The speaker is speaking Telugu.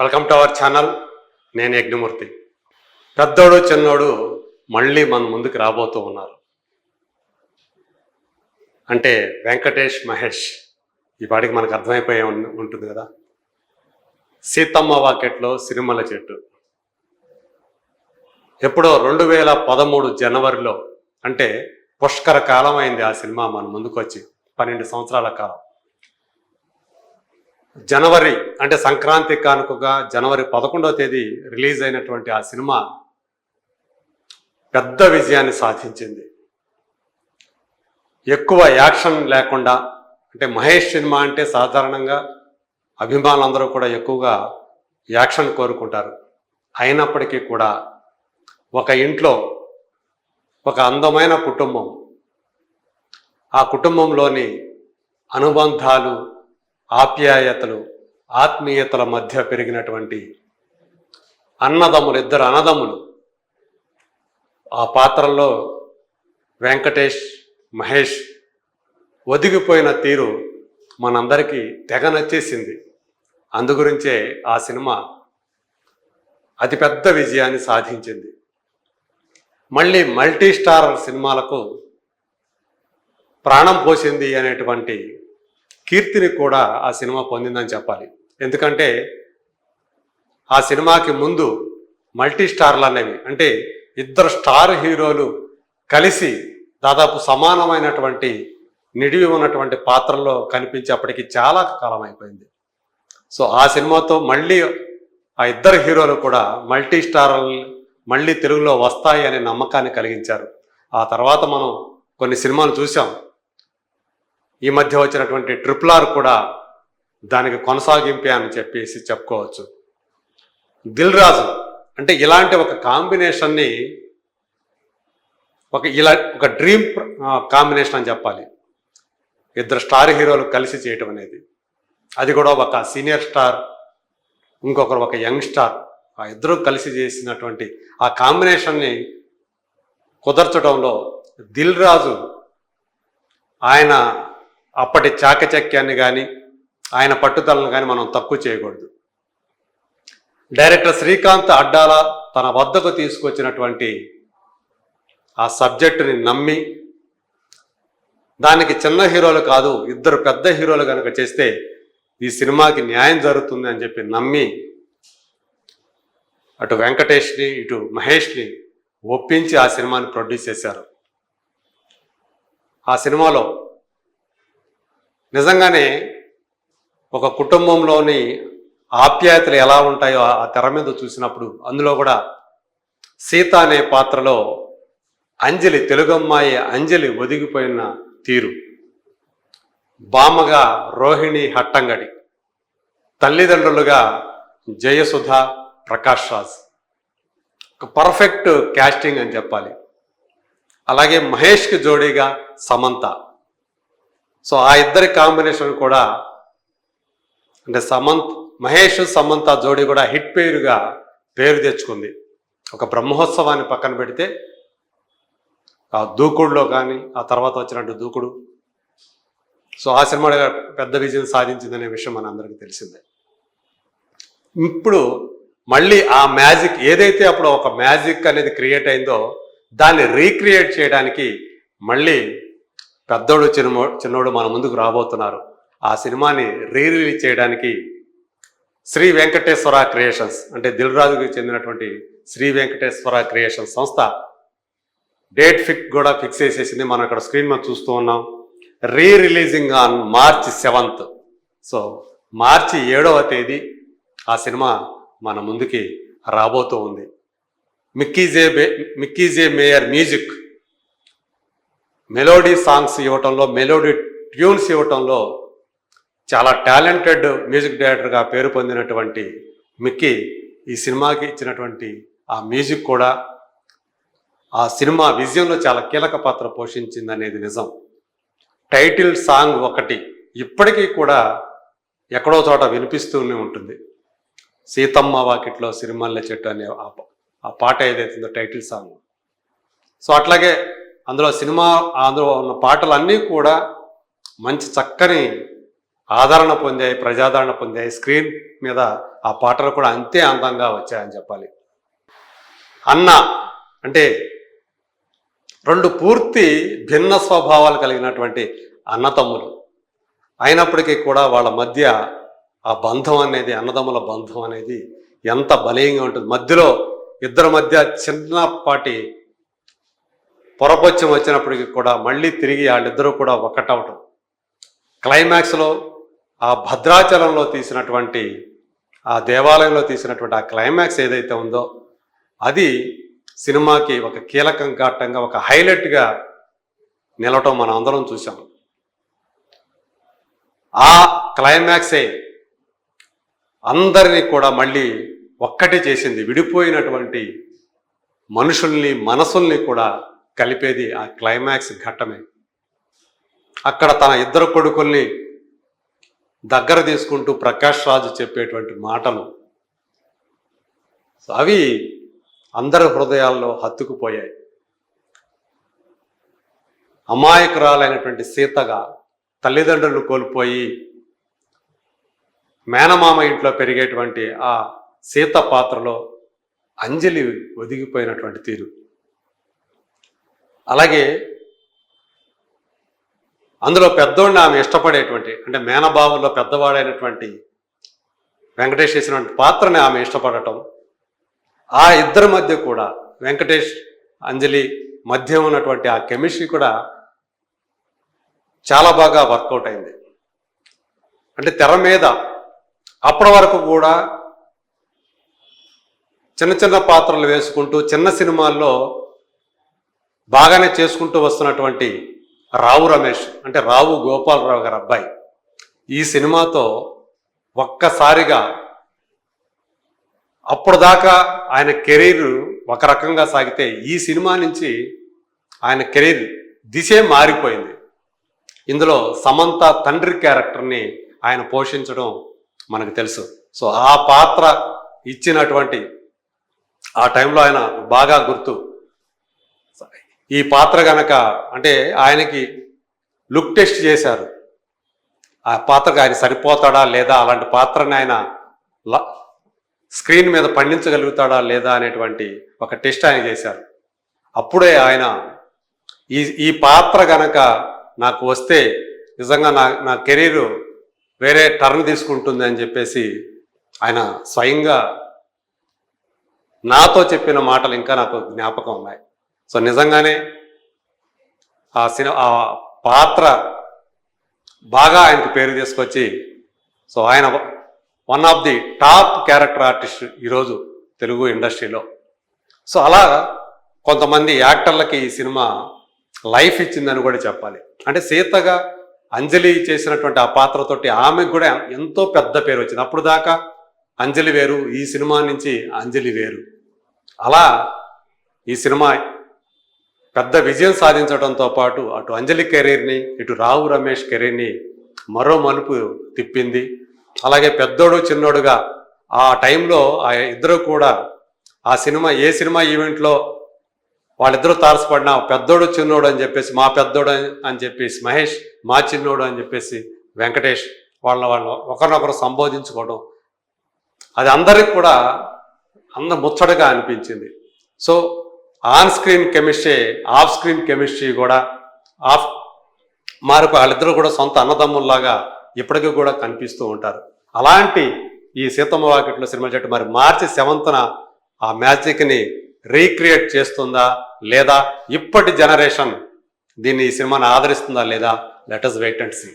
Welcome to our channel. నేను యజ్ఞమూర్తి. పెద్దోడు చిన్నోడు మళ్ళీ మన ముందుకు రాబోతూ ఉన్నారు. అంటే వెంకటేష్ మహేష్. ఈ పాటికి మనకు అర్థమైపోయే ఉం- ఉంటుంది కదా? సీతమ్మ వాకెట్లో సిరిమల చెట్టు. ఎప్పుడో రెండు వేల పదమూడు జనవరిలో అంటే పుష్కర కాలం అయింది ఆ సినిమా మన ముందుకు వచ్చి పన్నెండు సంవత్సరాల కాలం. జనవరి అంటే సంక్రాంతి కానుకగా జనవరి పదకొండవ తేదీ రిలీజ్ అయినటువంటి ఆ సినిమా పెద్ద విజయాన్ని సాధించింది. ఎక్కువ యాక్షన్ లేకుండా అంటే మహేష్ సినిమా అంటే సాధారణంగా అభిమానులందరూ కూడా ఎక్కువగా యాక్షన్ కోరుకుంటారు. అయినప్పటికీ కూడా ఒక ఇంట్లో ఒక అందమైన కుటుంబం ఆ కుటుంబంలోని అనుబంధాలు ఆప్యాయతలు ఆత్మీయతల మధ్య పెరిగినటువంటి అన్నదమ్ములు ఇద్దరు అన్నదమ్ములు. ఆ పాత్రల్లో వెంకటేష్ మహేష్ ఒదిగిపోయిన తీరు మనందరికీ తెగ నచ్చేసింది. అందుగురించే ఆ సినిమా అతిపెద్ద విజయాన్ని సాధించింది. మళ్ళీ మల్టీ స్టార్ సినిమాలకు ప్రాణం పోసింది అనేటువంటి కీర్తిని కూడా ఆ సినిమా పొందిందని చెప్పాలి. ఎందుకంటే ఆ సినిమాకి ముందు మల్టీ స్టార్లు అనేవి అంటే ఇద్దరు స్టార్ హీరోలు కలిసి దాదాపు సమానమైనటువంటి నిడివి ఉన్నటువంటి పాత్రల్లో కనిపించేప్పటికి చాలా కాలం అయిపోయింది. సో ఆ సినిమాతో మళ్ళీ ఆ ఇద్దరు హీరోలు కూడా మల్టీ స్టార్ మళ్ళీ తెలుగులో వస్తాయి అనే నమ్మకాన్ని కలిగించారు. ఆ తర్వాత మనం కొన్ని సినిమాలు చూసాం ఈ మధ్య వచ్చినటువంటి ట్రిపుల్ ఆర్ కూడా దానికి కొనసాగింపే అని చెప్పేసి చెప్పుకోవచ్చు. దిల్ రాజు అంటే ఇలాంటి ఒక కాంబినేషన్ని ఒక ఇలా ఒక డ్రీమ్ కాంబినేషన్ అని చెప్పాలి. ఇద్దరు స్టార్ హీరోలు కలిసి చేయటం అనేది. అది కూడా ఒక సీనియర్ స్టార్ ఇంకొకరు ఒక యంగ్ స్టార్ ఆ ఇద్దరు కలిసి చేసినటువంటి ఆ కాంబినేషన్ని కుదర్చడంలో దిల్ రాజు ఆయన అప్పటి చాకచక్యాన్ని కానీ ఆయన పట్టుదలను కానీ మనం తక్కువ చేయకూడదు. డైరెక్టర్ శ్రీకాంత్ అడ్డాల తన వద్దకు తీసుకొచ్చినటువంటి ఆ సబ్జెక్టుని నమ్మి దానికి చిన్న హీరోలు కాదు ఇద్దరు పెద్ద హీరోలు కనుక చేస్తే ఈ సినిమాకి న్యాయం జరుగుతుంది అని చెప్పి నమ్మి అటు వెంకటేష్ని ఇటు మహేష్ని ఒప్పించి ఆ సినిమాని ప్రొడ్యూస్ చేశారు. ఆ సినిమాలో నిజంగానే ఒక కుటుంబంలోని ఆప్యాయతలు ఎలా ఉంటాయో ఆ తెర మీద చూసినప్పుడు అందులో కూడా సీత అనే పాత్రలో అంజలి తెలుగమ్మాయి అంజలి ఒదిగిపోయిన తీరు. బామగా రోహిణి హట్టంగడి తల్లిదండ్రులుగా జయసుధ ప్రకాష్ రాజ్. ఒక పర్ఫెక్ట్ క్యాస్టింగ్ అని చెప్పాలి. అలాగే మహేష్కి జోడీగా సమంత. సో ఆ ఇద్దరి కాంబినేషన్ కూడా అంటే సమంత్ మహేష్ సమంత జోడీ కూడా హిట్ పేరుగా పేరు తెచ్చుకుంది. ఒక బ్రహ్మోత్సవాన్ని పక్కన పెడితే ఆ దూకుడులో కానీ ఆ తర్వాత వచ్చినట్టు దూకుడు. సో ఆ సినిమా పెద్ద విజయం సాధించిందనే విషయం మన అందరికీ తెలిసిందే. ఇప్పుడు మళ్ళీ ఆ మ్యాజిక్ ఏదైతే అప్పుడు ఒక మ్యాజిక్ అనేది క్రియేట్ అయిందో దాన్ని రీక్రియేట్ చేయడానికి మళ్ళీ పెద్దోడు చిన్న చిన్నోడు మన ముందుకు రాబోతున్నారు. ఆ సినిమాని రీ రిలీజ్ చేయడానికి శ్రీ వెంకటేశ్వర క్రియేషన్స్ అంటే దిల్ రాజుకి చెందినటువంటి శ్రీ వెంకటేశ్వర క్రియేషన్ సంస్థ డేట్ ఫిక్ కూడా ఫిక్స్ చేసేసింది. మనం ఇక్కడ స్క్రీన్ మీద చూస్తూ ఉన్నాం. Re releasing on March seventh. So మార్చి ఏడవ తేదీ ఆ సినిమా మన ముందుకి రాబోతూ ఉంది. మిక్కీజే బే Mickey J Meyer music melody songs ఇవ్వటంలో melody tunes ఇవ్వటంలో చాలా టాలెంటెడ్ మ్యూజిక్ డైరెక్టర్గా పేరు పొందినటువంటి మిక్కీ ఈ సినిమాకి ఇచ్చినటువంటి ఆ మ్యూజిక్ కూడా ఆ సినిమా విజయంలో చాలా కీలక పాత్ర పోషించింది అనేది నిజం. టైటిల్ సాంగ్ ఒకటి ఇప్పటికీ కూడా ఎక్కడో చోట వినిపిస్తూనే ఉంటుంది. సీతమ్మ వాకిట్లో సిరిమల్లె చెట్టు అనే ఆ ఆ పాట ఏదైతుందో టైటిల్ సాంగ్. సో అట్లాగే అందులో సినిమా అందులో ఉన్న పాటలన్నీ కూడా మంచి చక్కని ఆదరణ పొందాయి ప్రజాదరణ పొందాయి. స్క్రీన్ మీద ఆ పాటలు కూడా అంతే అందంగా వచ్చాయని చెప్పాలి. అన్న అంటే రెండు పూర్తి భిన్న స్వభావాలు కలిగినటువంటి అన్నతమ్ములు. అయినప్పటికీ కూడా వాళ్ళ మధ్య ఆ బంధం అనేది అన్నదమ్ముల బంధం అనేది ఎంత బలీయంగా ఉంటుంది. మధ్యలో ఇద్దరి మధ్య చిన్నపాటి పొరపచ్చం వచ్చినప్పటికీ కూడా మళ్ళీ తిరిగి వాళ్ళిద్దరూ కూడా ఒక్కటవటం క్లైమాక్స్లో ఆ భద్రాచలంలో తీసినటువంటి ఆ దేవాలయంలో తీసినటువంటి ఆ క్లైమాక్స్ ఏదైతే ఉందో అది సినిమాకి ఒక కీలకం ఘట్టంగా ఒక హైలైట్గా నిలవటం మనం అందరం చూసాం ఆ క్లైమాక్సే అందరినీ కూడా మళ్ళీ ఒక్కటి చేసింది విడిపోయినటువంటి మనుషుల్ని మనసుల్ని కూడా కలిపేది ఆ క్లైమాక్స్ ఘట్టమే. అక్కడ తన ఇద్దరు కొడుకుల్ని దగ్గర తీసుకుంటూ ప్రకాష్ రాజు చెప్పేటువంటి మాటలు. అవి అందరి హృదయాల్లో హత్తుకుపోయాయి. అమాయకురాలైనటువంటి సీతగా తల్లిదండ్రులు కోల్పోయి మేనమామ ఇంట్లో పెరిగేటువంటి ఆ సీత పాత్రలో అంజలి ఒదిగిపోయినటువంటి తీరు. అలాగే అందులో పెద్దోడిని ఆమె ఇష్టపడేటువంటి అంటే మేనబావుల్లో పెద్దవాడైనటువంటి వెంకటేష్ చేసినటువంటి పాత్రని ఆమె ఇష్టపడటం ఆ ఇద్దరి మధ్య కూడా వెంకటేష్ అంజలి మధ్య ఉన్నటువంటి ఆ కెమిస్ట్రీ కూడా చాలా బాగా వర్కౌట్ అయింది. అంటే తెర మీద అప్పటి వరకు కూడా చిన్న చిన్న పాత్రలు వేసుకుంటూ చిన్న సినిమాల్లో బాగానే చేసుకుంటూ వస్తున్నటువంటి రావు రమేష్ అంటే రావు గోపాలరావు గారి అబ్బాయి ఈ సినిమాతో ఒక్కసారిగా అప్పుడు దాకా ఆయన కెరీర్ ఒక రకంగా సాగితే ఈ సినిమా నుంచి ఆయన కెరీర్ దిశే మారిపోయింది. ఇందులో సమంత తండ్రి క్యారెక్టర్ని ఆయన పోషించడం మనకు తెలుసు. సో ఆ పాత్ర ఇచ్చినటువంటి ఆ టైంలో ఆయన బాగా గుర్తు. ఈ పాత్ర గనక అంటే ఆయనకి లుక్ టెస్ట్ చేశారు. ఆ పాత్రకు ఆయన సరిపోతాడా లేదా అలాంటి పాత్రని ఆయన ల- స్క్రీన్ మీద పండించగలుగుతాడా లేదా అనేటువంటి ఒక టెస్ట్ ఆయన చేశారు. అప్పుడే ఆయన ఈ ఈ పాత్ర గనక నాకు వస్తే నిజంగా నా నా కెరీర్ వేరే టర్న్ తీసుకుంటుంది అని చెప్పేసి ఆయన స్వయంగా నాతో చెప్పిన మాటలు ఇంకా నాకు జ్ఞాపకం ఉన్నాయి. సో నిజంగానే ఆ సినిమా ఆ పాత్ర బాగా ఆయనకు పేరు తీసుకొచ్చి సో ఆయన one of the top character artist ఈరోజు తెలుగు ఇండస్ట్రీలో. సో అలా కొంతమంది యాక్టర్లకి ఈ సినిమా లైఫ్ ఇచ్చిందని కూడా చెప్పాలి. అంటే సీతగా అంజలి చేసినటువంటి ఆ పాత్రతోటి ఆమెకు కూడా ఎంతో పెద్ద పేరు వచ్చింది. అప్పుడు దాకా అంజలి వేరు ఈ సినిమా నుంచి అంజలి వేరు. అలా ఈ సినిమా పెద్ద విజయం సాధించడంతో పాటు అటు అంజలి కెరీర్ని ఇటు రావు రమేష్ కెరీర్ని మరో మలుపు తిప్పింది. అలాగే పెద్దోడు చిన్నోడుగా ఆ టైంలో ఆ ఇద్దరు కూడా ఆ సినిమా ఏ సినిమా ఈవెంట్లో వాళ్ళిద్దరూ తారసపడినా పెద్దోడు చిన్నోడు అని చెప్పేసి మా పెద్దోడు అని- అని చెప్పేసి మహేష్ మా చిన్నోడు అని చెప్పేసి వెంకటేష్ వాళ్ళ వాళ్ళు ఒకరినొకరు సంబోధించుకోవడం. అది అందరికి కూడా అంద ముచ్చటగా అనిపించింది. So on screen chemistry off screen chemistry కూడా ఆఫ్ మారిపోయి వాళ్ళిద్దరూ కూడా సొంత అన్నదమ్ముల్లాగా ఇప్పటికీ కూడా కనిపిస్తూ ఉంటారు. అలాంటి ఈ సీతమ్మ వాకిట్లో సినిమా చెట్టు మరి మార్చి సెవెంత్న ఆ మ్యాజిక్ని రీక్రియేట్ చేస్తుందా లేదా? ఇప్పటి జనరేషన్ దీన్ని ఈ సినిమాని ఆదరిస్తుందా లేదా? Let's wait and see